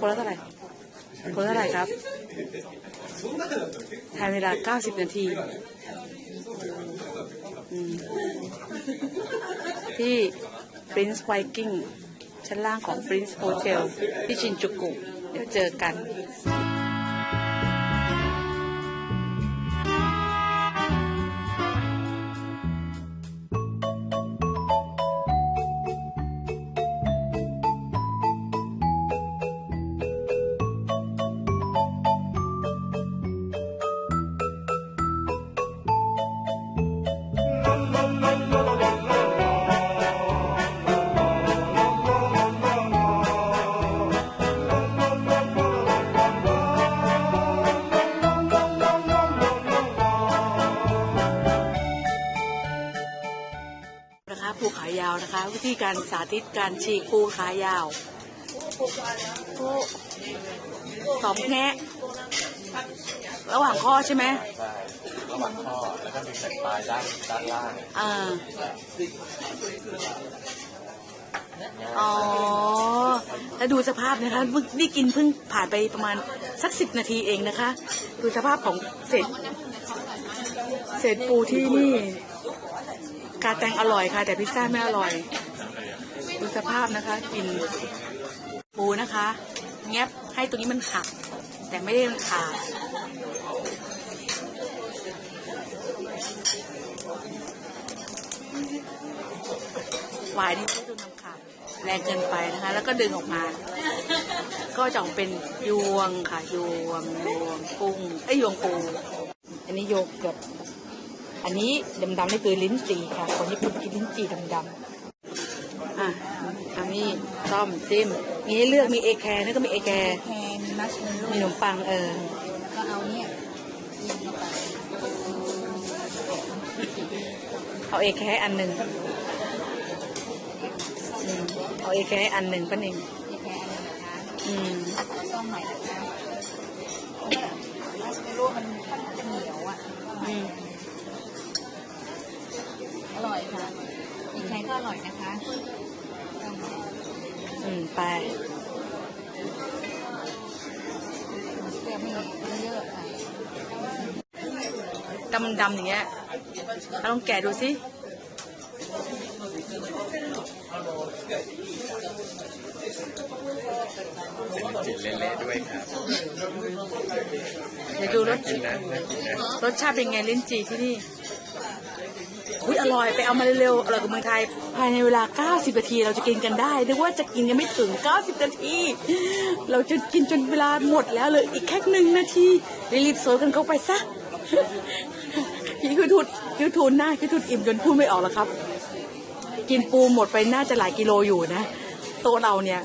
คนละเท่าไหร่คนละเท่าไหร่ครับทายเวลา 90 นาทีที่ปรินซ์ไวกิ้งชั้นล่างของปรินซ์โฮเทลที่ชินจูกุ เดี๋ยวเจอกัน นะคะภูขายาวนะคะ วิธีการสาธิตการฉีกภูขายาวภูสองแงะระหว่างข้อใช่ไหมใช่ระหว่างข้อแล้วก็มีสันปลายด้านด้านล่างอ่าอ๋อแล้วดูสภาพนะคะเพิ่งนี่กินเพิ่งผ่านไปประมาณสักสิบนาทีเองนะคะ ดูสภาพของเศษเศษปูที่นี่ กาแตงอร่อยค่ะ แต่พิซซ่าไม่อร่อยดูสภาพนะคะกินปูนะคะ แงบให้ตรงนี้มันหัก แต่ไม่ได้มันขาดวายนี่ไม่ต้องนำขาดแรงเกินไปนะคะ แล้วก็ดึงออกมา ก็จะออกเป็นยวงค่ะยวงยวงกุ้งไอ้ยยวงปู อันนี้โยเกิร์ต อันนี้ดำๆนี่คือลิ้นจี่ค่ะ คนญี่ปุ่นกินลิ้นจี่ดำๆอะอันนี้ต้อมจิ้มมีให้เลือกมีเอแคร์นี่ก็มีเอแคร์แพนมัชเมลโล่มีขนมปังเออก็เอาเนี่ยยิงเข้าไปเอาเอแคร์อันหนึ่งอืมเอาเอแคร์อันหนึ่งป้าเองนี่แค่อันนี้นะคะอืมซ่อมใหม่นะคะมัชเมลโล่มันค่อนข้างจะเหนียวอะ อืม อร่อยค่ะ อีกใช้ก็อร่อยนะคะซ่อมใหม่ อืม ไปเปรี้ยวไม่เยอะค่ะดำๆอย่างเงี้ยเอาลองแกะดูสิเป็นจินเละๆด้วยครับเดี๋ยวดูรสกินนะน่ากินนะรสชาติเป็นไงลิ้นจี่ที่นี่ อุ้ยอร่อยไปเอามาเร็วๆอร่อยกว่าเมืองไทย ภายในเวลา 90 นาทีเราจะกินกันได้นึกว่าจะกินยังไม่ถึง 90 นาที เราจะกินจนเวลาหมดแล้วเลยอีกแค่หนึ่งนาทีรีบๆโซยกันเข้าไปซะคิดคือทุดคิดทูนหน้าคิดทูนอิ่มจนพูดไม่ออกแล้วครับ กินปูหมดไปน่าจะหลายกิโลอยู่นะโต๊ะเราเนี่ย